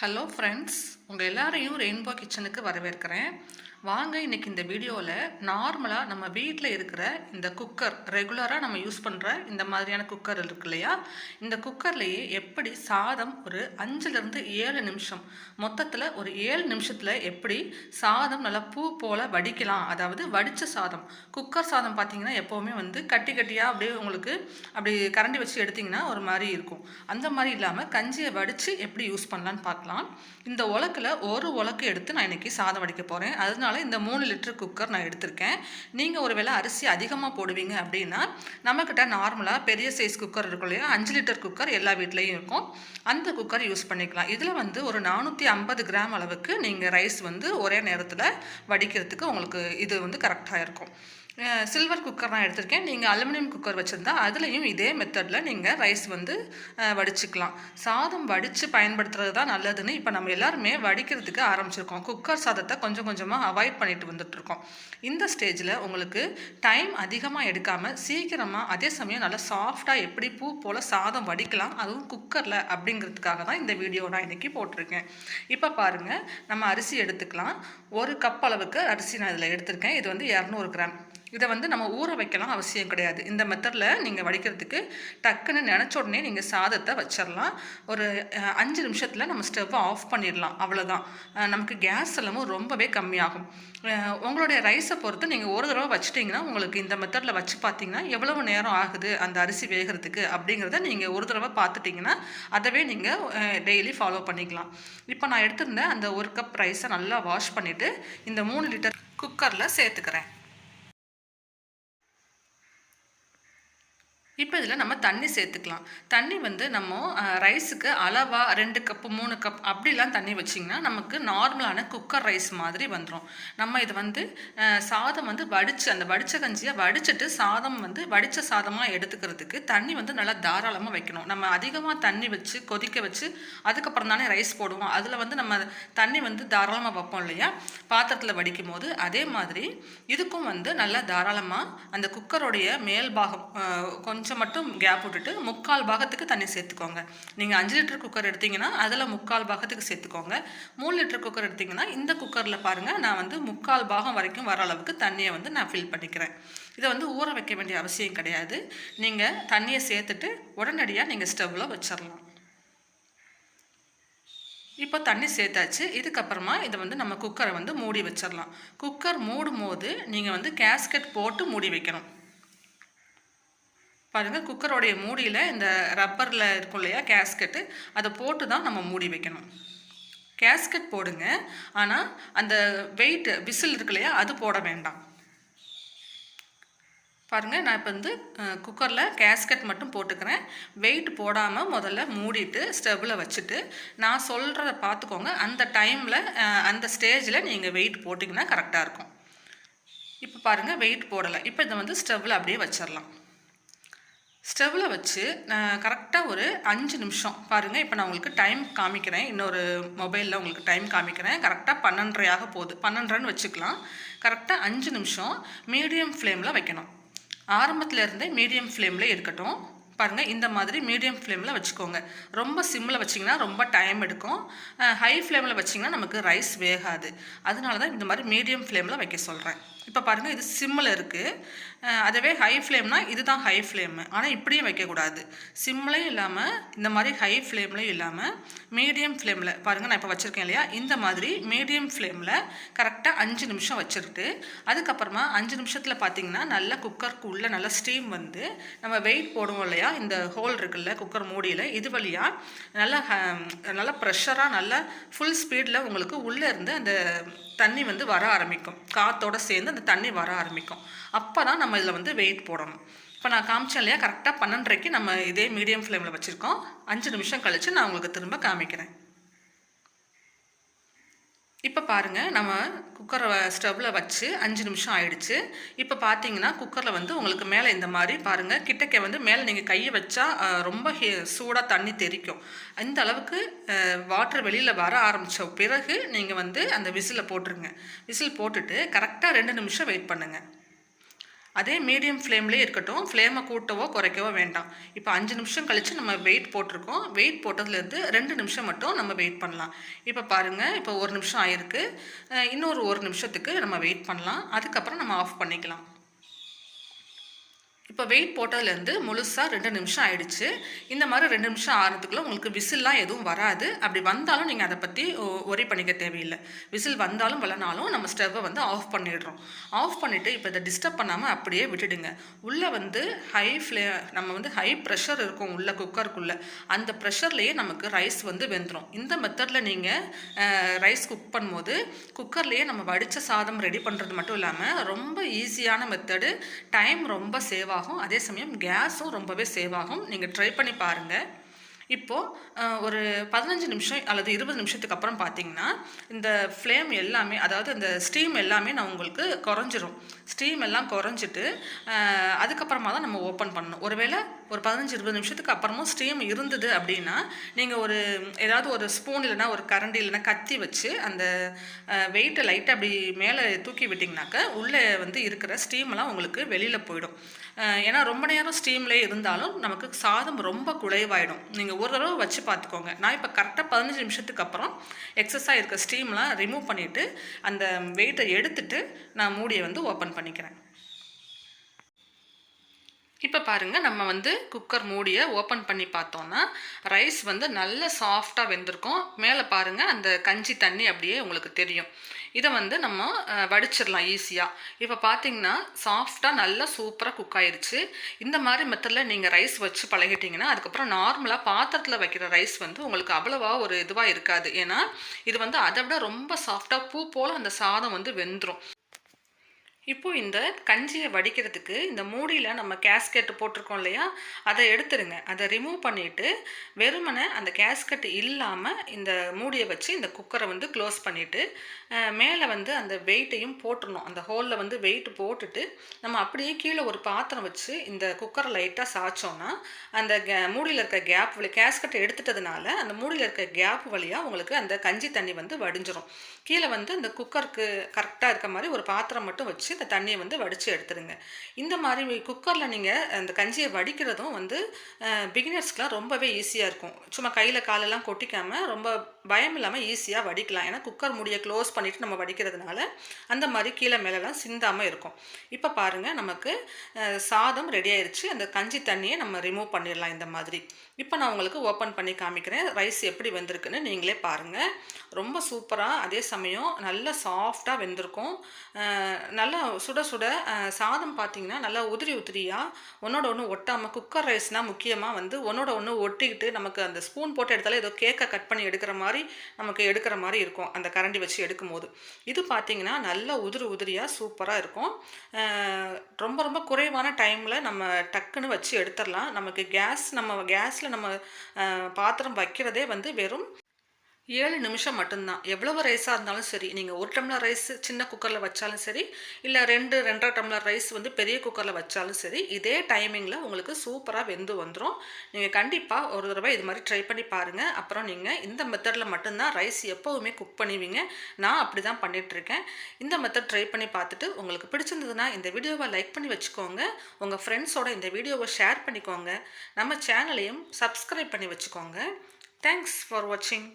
Hello friends உங்கள் எல்லாரையும் rainbow கிச்சனுக்கு வரவேற்கிறேன். வாங்க இன்னைக்கு இந்த வீடியோவில் நார்மலாக நம்ம வீட்டில் இருக்கிற இந்த குக்கர் ரெகுலராக நம்ம யூஸ் பண்ணுற இந்த மாதிரியான குக்கர் இருக்கு இல்லையா? இந்த குக்கர்லேயே எப்படி சாதம் ஒரு அஞ்சுலேருந்து ஏழு நிமிஷம் மொத்தத்தில் ஒரு ஏழு நிமிஷத்தில் எப்படி சாதம் நல்லா பூ போல் வடிக்கலாம் அதாவது வடித்த சாதம். குக்கர் சாதம் பார்த்தீங்கன்னா எப்போவுமே வந்து கட்டி கட்டியாக அப்படியே உங்களுக்கு அப்படி கரண்டி வச்சு எடுத்திங்கன்னா ஒரு மாதிரி இருக்கும். அந்த மாதிரி இல்லாமல் கஞ்சியை வடித்து எப்படி யூஸ் பண்ணலான்னு பார்க்கலாம். இந்த உலக்கில் ஒரு உலக்கு எடுத்து நான் இன்றைக்கி சாதம் வடிக்க போகிறேன் அதனால அதனால இந்த மூணு லிட்டர் குக்கர் நான் எடுத்திருக்கேன். நீங்கள் ஒரு வேளை அரிசி அதிகமாக போடுவீங்க அப்படின்னா நம்மக்கிட்ட நார்மலாக பெரிய சைஸ் குக்கர் இருக்கும் இல்லையா? அஞ்சு லிட்டர் குக்கர் எல்லா வீட்லேயும் இருக்கும். அந்த குக்கர் யூஸ் பண்ணிக்கலாம். இதில் வந்து ஒரு நானூற்றி ஐம்பது கிராம் அளவுக்கு நீங்கள் ரைஸ் வந்து ஒரே நேரத்தில் வடிக்கிறதுக்கு உங்களுக்கு இது வந்து கரெக்டாக இருக்கும். சில்வர் குக்கர் நான் எடுத்திருக்கேன். நீங்கள் அலுமினியம் குக்கர் வச்சுருந்தா அதுலேயும் இதே மெத்தடில் நீங்கள் ரைஸ் வந்து வடிச்சுக்கலாம். சாதம் வடித்து பயன்படுத்துறது தான் நல்லதுன்னு இப்போ நம்ம எல்லாருமே வடிக்கிறதுக்கு ஆரம்பிச்சிருக்கோம். குக்கர் சாதத்தை கொஞ்சம் கொஞ்சமாக அவாய்ட் பண்ணிட்டு வந்துட்டுருக்கோம். இந்த ஸ்டேஜில் உங்களுக்கு டைம் அதிகமாக எடுக்காமல் சீக்கிரமாக அதே சமயம் நல்லா சாஃப்டாக எப்படி பூ போல் சாதம் வடிக்கலாம் அதுவும் குக்கரில் அப்படிங்கிறதுக்காக தான் இந்த வீடியோ நான் இன்றைக்கி போட்டிருக்கேன். இப்போ பாருங்கள் நம்ம அரிசி எடுத்துக்கலாம். ஒரு கப் அளவுக்கு அரிசி நான் இதில் எடுத்திருக்கேன். இது வந்து இரநூறு கிராம். இதை வந்து நம்ம ஊற வைக்கலாம் அவசியம் கிடையாது. இந்த மெத்தடில் நீங்கள் வடிக்கிறதுக்கு டக்குன்னு நினச்ச உடனே நீங்கள் சாதத்தை வச்சிடலாம் ஒரு அஞ்சு நிமிஷத்தில் நம்ம ஸ்டவ்வை ஆஃப் பண்ணிடலாம் அவ்வளோதான் நமக்கு கேஸ் செலவும் ரொம்பவே கம்மியாகும். உங்களுடைய ரைஸை பொறுத்து நீங்கள் ஒரு தடவை வச்சுட்டிங்கன்னா உங்களுக்கு இந்த மெத்தடில் வச்சு பார்த்தீங்கன்னா எவ்வளவு நேரம் ஆகுது அந்த அரிசி வேகிறதுக்கு அப்படிங்கிறத நீங்கள் ஒரு தடவை பார்த்துட்டிங்கன்னா அதவே நீங்கள் டெய்லி ஃபாலோ பண்ணிக்கலாம். இப்போ நான் எடுத்திருந்த அந்த ஒரு கப் ரைஸை நல்லா வாஷ் பண்ணிவிட்டு இந்த மூணு லிட்டர் குக்கரில் சேர்த்துக்கிறேன். இப்போ இதில் நம்ம தண்ணி சேர்த்துக்கலாம். தண்ணி வந்து நம்ம ரைஸுக்கு அளவாக ரெண்டு கப்பு மூணு கப் அப்படிலாம் தண்ணி வச்சிங்கன்னா நமக்கு நார்மலான குக்கர் ரைஸ் மாதிரி வந்துடும் நம்ம இது வந்து சாதம் வந்து வடித்து அந்த வடித்த கஞ்சியை வடிச்சிட்டு சாதம் வந்து வடித்த சாதமாக எடுத்துக்கிறதுக்கு தண்ணி வந்து நல்லா தாராளமாக வைக்கணும். நம்ம அதிகமாக தண்ணி வச்சு கொதிக்க வச்சு அதுக்கப்புறம் தானே ரைஸ் போடுவோம். அதில் வந்து நம்ம தண்ணி வந்து தாராளமாக வைப்போம் இல்லையா? பாத்திரத்தில் வடிக்கும் போது அதே மாதிரி இதுக்கும் வந்து நல்லா தாராளமாக அந்த குக்கருடைய மேல் பாகம் கொஞ்சம் மட்டும் கேப் விட்டுட்டு முக்கால் பாகத்துக்கு தண்ணி சேர்த்துக்கோங்க. நீங்கள் அஞ்சு லிட்டர் குக்கர் எடுத்தீங்கன்னா அதில் முக்கால் பாகத்துக்கு சேர்த்துக்கோங்க. மூணு லிட்டர் குக்கர் எடுத்தீங்கன்னா இந்த குக்கரில் பாருங்கள் நான் வந்து முக்கால் பாகம் வரைக்கும் வர அளவுக்கு தண்ணியை வந்து நான் ஃபில் பண்ணிக்கிறேன். இதை வந்து ஊற வைக்க வேண்டிய அவசியம் கிடையாது. நீங்கள் தண்ணியை சேர்த்துட்டு உடனடியாக நீங்கள் ஸ்டவ்வில் வச்சிடலாம் இப்போ தண்ணி சேர்த்தாச்சு. இதுக்கப்புறமா இதை வந்து நம்ம குக்கரை வந்து மூடி வச்சிடலாம் குக்கர் மூடும் போது நீங்கள் வந்து கேஸ்கெட் போட்டு மூடி வைக்கணும். பாருங்கள் குக்கரோடைய மூடியில் இந்த ரப்பரில் இருக்கும் இல்லையா கேஸ்கெட்டு அதை போட்டு தான் நம்ம மூடி வைக்கணும். கேஸ்கெட் போடுங்க ஆனால் அந்த வெயிட் விசில் இருக்கு இல்லையா அது போட வேண்டாம். பாருங்கள் நான் இப்போ வந்து குக்கரில் கேஸ்கட் மட்டும் போட்டுக்கிறேன். வெயிட் போடாமல் முதல்ல மூடிட்டு ஸ்டவ்வில் வச்சுட்டு நான் சொல்கிறத பார்த்துக்கோங்க அந்த டைமில் அந்த ஸ்டேஜில் நீங்கள் வெயிட் போட்டிங்கன்னா கரெக்டாக இருக்கும். இப்போ பாருங்கள் வெயிட் போடலை. இப்போ இதை வந்து ஸ்டவ்வில் அப்படியே வச்சிடலாம் ஸ்டவ்வில் வச்சு கரெக்டாக ஒரு அஞ்சு நிமிஷம். பாருங்கள் இப்போ நான் உங்களுக்கு டைம் காமிக்கிறேன். இன்னொரு மொபைலில் உங்களுக்கு டைம் காமிக்கிறேன். கரெக்டாக பன்னெண்டரையாக போகுது. பன்னெண்டரைன்னு வச்சுக்கலாம். கரெக்டாக அஞ்சு நிமிஷம் மீடியம் ஃப்ளேமில் வைக்கணும். ஆரம்பத்தில் இருந்தே மீடியம் ஃப்ளேமில் இருக்கட்டும். பாருங்கள் இந்த மாதிரி மீடியம் ஃப்ளேமில் வச்சுக்கோங்க. ரொம்ப சிம்மில் வச்சிங்கன்னா ரொம்ப டைம் எடுக்கும். ஹை ஃப்ளேமில் வச்சிங்கன்னா நமக்கு ரைஸ் வேகாது. அதனால தான் இந்த மாதிரி மீடியம் ஃப்ளேமில் வைக்க சொல்கிறேன் இப்போ பாருங்கள் இது சிம்மில் இருக்குது அதுவே ஹை ஃப்ளேம்னா இதுதான் ஹை ஃப்ளேமு ஆனால் இப்படியும் வைக்கக்கூடாது. சிம்லையும் இல்லாமல் இந்த மாதிரி ஹை ஃப்ளேம்லையும் இல்லாமல் மீடியம் ஃப்ளேமில் பாருங்கள் நான் இப்போ வச்சுருக்கேன் இல்லையா? இந்த மாதிரி மீடியம் ஃப்ளேமில் கரெக்டாக அஞ்சு நிமிஷம் வச்சுருட்டு அதுக்கப்புறமா அஞ்சு நிமிஷத்தில் பார்த்தீங்கன்னா நல்லா குக்கருக்கு உள்ளே நல்லா ஸ்டீம் வந்து நம்ம வெயிட் போடுவோம் இல்லையா? இந்த ஹோல் இருக்குல்ல குக்கர் மூடியில் இது வழியாக நல்லா ஹ- நல்லா ப்ரெஷராக நல்லா ஃபுல் ஸ்பீடில் உங்களுக்கு உள்ளே இருந்து அந்த தண்ணி வந்து வர ஆரம்பிக்கும். காத்தோட சேர்ந்து அந்த தண்ணி வர ஆரம்பிக்கும். அப்போ தான் நம்ம இதில் வந்து வெயிட் போடணும். இப்போ நான் காமிச்சேன் இல்லையா? கரெக்டாக பன்னெண்டரைக்கு நம்ம இதே மீடியம் ஃப்ளேமில் வச்சுருக்கோம். அஞ்சு நிமிஷம் கழித்து நான் உங்களுக்கு திரும்ப காமிக்கிறேன். இப்போ பாருங்கள் நம்ம குக்கரை ஸ்டவ்வில் வச்சு அஞ்சு நிமிஷம் ஆயிடுச்சு. இப்போ பார்த்தீங்கன்னா குக்கரில் வந்து உங்களுக்கு மேலே இந்த மாதிரி பாருங்கள் கிட்டக்க வந்து மேலே நீங்கள் கையை வச்சா ரொம்ப ரொம்ப சூடாக தண்ணி தெறிக்கும். இந்த அளவுக்கு வாட்டர் வெளியில் வர ஆரம்பித்த பிறகு நீங்கள் வந்து அந்த விசிலை போட்டுருங்க. விசில் போட்டுட்டு கரெக்டாக ரெண்டு நிமிஷம் வெயிட் பண்ணுங்கள் அதே மீடியம் ஃப்ளேம்லேயே இருக்கட்டும். ஃப்ளேமை கூட்டவோ குறைக்கவோ வேண்டாம். இப்போ அஞ்சு நிமிஷம் கழித்து நம்ம வெயிட் போட்டிருக்கோம். வெயிட் போட்டதுலேருந்து ரெண்டு நிமிஷம் மட்டும் நம்ம வெயிட் பண்ணலாம். இப்போ பாருங்கள் இப்போ ஒரு நிமிஷம் ஆயிருக்கு. இன்னொரு ஒரு நிமிஷத்துக்கு நம்ம வெயிட் பண்ணலாம். அதுக்கப்புறம் நம்ம ஆஃப் பண்ணிக்கலாம். இப்போ வெயிட் போட்டதுலேருந்து முழுசாக ரெண்டு நிமிஷம் ஆயிடுச்சு. இந்த மாதிரி ரெண்டு நிமிஷம் ஆகிறதுக்குள்ளே உங்களுக்கு விசில்லாம் எதுவும் வராது. அப்படி வந்தாலும் நீங்கள் அதை பற்றி ஒரி பண்ணிக்க தேவையில்லை. விசில் வந்தாலும் வரலனாலும் நம்ம ஸ்டவ்வை வந்து ஆஃப் பண்ணிடுறோம். ஆஃப் பண்ணிவிட்டு இப்போ இதை டிஸ்டர்ப் பண்ணாமல் அப்படியே விட்டுடுங்க. உள்ளே வந்து ஹை ஃப்ளே நம்ம வந்து ஹை ப்ரெஷர் இருக்கும் உள்ள குக்கருக்குள்ளே அந்த ப்ரெஷர்லேயே நமக்கு ரைஸ் வந்து வெந்துடும் இந்த மெத்தடில் நீங்கள் ரைஸ் குக் பண்ணும்போது குக்கர்லேயே நம்ம வடித்த சாதம் ரெடி பண்ணுறது மட்டும் இல்லாமல் ரொம்ப ஈஸியான மெத்தடு டைம் ரொம்ப சேவ் ஆகும் அதே சமயம் கேஸும் ரொம்பவே சேவ் ஆகும் நீங்கள் ட்ரை பண்ணி பாருங்கள் இப்போது ஒரு பதினஞ்சு நிமிஷம் அல்லது இருபது நிமிஷத்துக்கு அப்புறம் பார்த்தீங்கன்னா இந்த ஃப்ளேம் எல்லாமே அதாவது இந்த ஸ்டீம் எல்லாமே நான் உங்களுக்கு குறைஞ்சிரும். ஸ்டீம் எல்லாம் குறைஞ்சிட்டு அதுக்கப்புறமா தான் நம்ம ஓப்பன் பண்ணணும். ஒருவேளை ஒரு பதினஞ்சு இருபது நிமிஷத்துக்கு அப்புறமும் ஸ்டீம் இருந்தது அப்படின்னா நீங்கள் ஒரு ஏதாவது ஒரு ஸ்பூன் இல்லைன்னா ஒரு கரண்டி இல்லைன்னா கத்தி வச்சு அந்த வெயிட்டை லைட்டாக அப்படி மேலே தூக்கி விட்டிங்கனாக்க உள்ளே வந்து இருக்கிற ஸ்டீம்லாம் உங்களுக்கு வெளியில் போயிடும். ஏன்னா ரொம்ப நேரம் ஸ்டீம்லேயே இருந்தாலும் நமக்கு சாதம் ரொம்ப குழைவாயிடும் நீங்கள் ஒரு தடவை வச்சு பார்த்துக்கோங்க. நான் இப்போ கரெக்டாக பதினஞ்சு நிமிஷத்துக்கு அப்புறம் எக்ஸஸாக இருக்க ஸ்டீம்லாம் ரிமூவ் பண்ணிவிட்டு அந்த வெயிட்டை எடுத்துட்டு நான் மூடியை வந்து ஓப்பன் பண்ணிக்கிறேன். இப்போ பாருங்கள் நம்ம வந்து குக்கர் மூடியை ஓப்பன் பண்ணி பார்த்தோன்னா ரைஸ் வந்து நல்ல சாஃப்டாக வெந்திருக்கும். மேலே பாருங்கள் அந்த கஞ்சி தண்ணி அப்படியே உங்களுக்கு தெரியும். இதை வந்து நம்ம வடிச்சிடலாம் ஈஸியாக இப்போ பார்த்தீங்கன்னா சாஃப்டாக நல்லா சூப்பராக குக் ஆயிடுச்சு இந்த மாதிரி மெத்தடில் நீங்கள் ரைஸ் வச்சு பழகிட்டிங்கன்னா அதுக்கப்புறம் நார்மலாக பாத்திரத்தில் வைக்கிற ரைஸ் வந்து உங்களுக்கு அவ்வளவா ஒரு இதுவாக இருக்காது. ஏன்னா இது வந்து அதை விட ரொம்ப சாஃப்டாக பூ போல் அந்த சாதம் வந்து வெந்துடும் இப்போ இந்த கஞ்சியை வடிக்கிறதுக்கு இந்த மூடியில் நம்ம கேஸ்கெட் போட்டிருக்கோம் இல்லையா? அதை எடுத்துருங்க. அதை ரிமூவ் பண்ணிவிட்டு வெறுமனே அந்த கேஸ்கெட் இல்லாமல் இந்த மூடியை வச்சு இந்த குக்கரை வந்து க்ளோஸ் பண்ணிவிட்டு மேலே வந்து அந்த வெயிட்டையும் போட்டுடணும் அந்த ஹோலில் வந்து வெயிட் போட்டுட்டு நம்ம அப்படியே கீழே ஒரு பாத்திரம் வச்சு இந்த குக்கரை லைட்டாக சாய்ச்சோன்னா அந்த கே மூடியில் இருக்க கேப் வழி கேஸ்கெட்டை எடுத்துட்டதுனால அந்த மூடியில் இருக்க கேப் வழியாக உங்களுக்கு அந்த கஞ்சி தண்ணி வந்து வடிஞ்சிரும். கீழே வந்து அந்த குக்கருக்கு கரெக்டாக இருக்க மாதிரி ஒரு பாத்திரம் மட்டும் வச்சு இந்த தண்ணியை வந்து வடித்து எடுத்துருங்க. இந்த மாதிரி குக்கரில் நீங்கள் அந்த கஞ்சியை வடிக்கிறதும் வந்து பிகினர்ஸ்க்குலாம் ரொம்பவே ஈஸியாக இருக்கும். சும்மா கையில் காலெல்லாம் கொட்டிக்காமல் ரொம்ப பயம் இல்லாமல் ஈஸியாக வடிக்கலாம். ஏன்னா குக்கர் முடியை க்ளோஸ் பண்ணிவிட்டு நம்ம வடிக்கிறதுனால அந்த மாதிரி கீழே மேலெலாம் சிந்தாமல் இருக்கும். இப்போ பாருங்கள் நமக்கு சாதம் ரெடி ஆயிடுச்சு அந்த கஞ்சி தண்ணியை நம்ம ரிமூவ் பண்ணிடலாம் இந்த மாதிரி. இப்போ நான் உங்களுக்கு ஓப்பன் பண்ணி காமிக்கிறேன். ரைஸ் எப்படி வெந்திருக்குன்னு நீங்களே பாருங்கள் ரொம்ப சூப்பராக அதே சமயம் நல்லா சாஃப்டாக வெந்திருக்கும். நல்லா சுட சுட சாதம் பார்த்திங்கன்னா நல்லா உதிரி உதிரியாக ஒன்றோட ஒன்று ஒட்டாமல் குக்கர் ரைஸ்னால் முக்கியமாக வந்து ஒன்றோட ஒன்று ஒட்டிக்கிட்டு நமக்கு அந்த ஸ்பூன் போட்டு எடுத்தாலே ஏதோ கேக்கை கட் பண்ணி எடுக்கிற மாதிரி நமக்கு எடுக்கிற மாதிரி இருக்கும் அந்த கரண்டி வச்சு எடுக்கும்போது. இது பார்த்தீங்கன்னா நல்ல உதிரி உதிரியாக சூப்பராக இருக்கும். ரொம்ப ரொம்ப குறைவான டைமில் நம்ம டக்குன்னு வச்சு எடுத்துடலாம். நமக்கு கேஸ் நம்ம கேஸில் நம்ம பாத்திரம் வைக்கிறதே வந்து வெறும் ஏழு நிமிஷம் மட்டும்தான். எவ்வளவு ரைஸாக இருந்தாலும் சரி நீங்கள் ஒரு டம்ளர் ரைஸ் சின்ன குக்கரில் வச்சாலும் சரி இல்லை ரெண்டு ரெண்டரை டம்ளர் ரைஸ் வந்து பெரிய குக்கரில் வச்சாலும் சரி இதே டைமிங்கில் உங்களுக்கு சூப்பராக வெந்து வந்துடும் நீங்கள் கண்டிப்பாக ஒரு தடவை இது மாதிரி ட்ரை பண்ணி பாருங்கள் அப்புறம் நீங்கள் இந்த மெத்தடில் மட்டும்தான் ரைஸ் எப்போவுமே குக் பண்ணுவீங்க. நான் அப்படி தான் பண்ணிகிட்ருக்கேன் இந்த மெத்தட் ட்ரை பண்ணி பார்த்துட்டு உங்களுக்கு பிடிச்சிருந்ததுன்னா இந்த வீடியோவை லைக் பண்ணி வச்சுக்கோங்க. உங்கள் ஃப்ரெண்ட்ஸோட இந்த வீடியோவை ஷேர் பண்ணிக்கோங்க. நம்ம சேனலையும் சப்ஸ்கிரைப் பண்ணி வச்சுக்கோங்க. தேங்க்ஸ் ஃபார் வாட்சிங்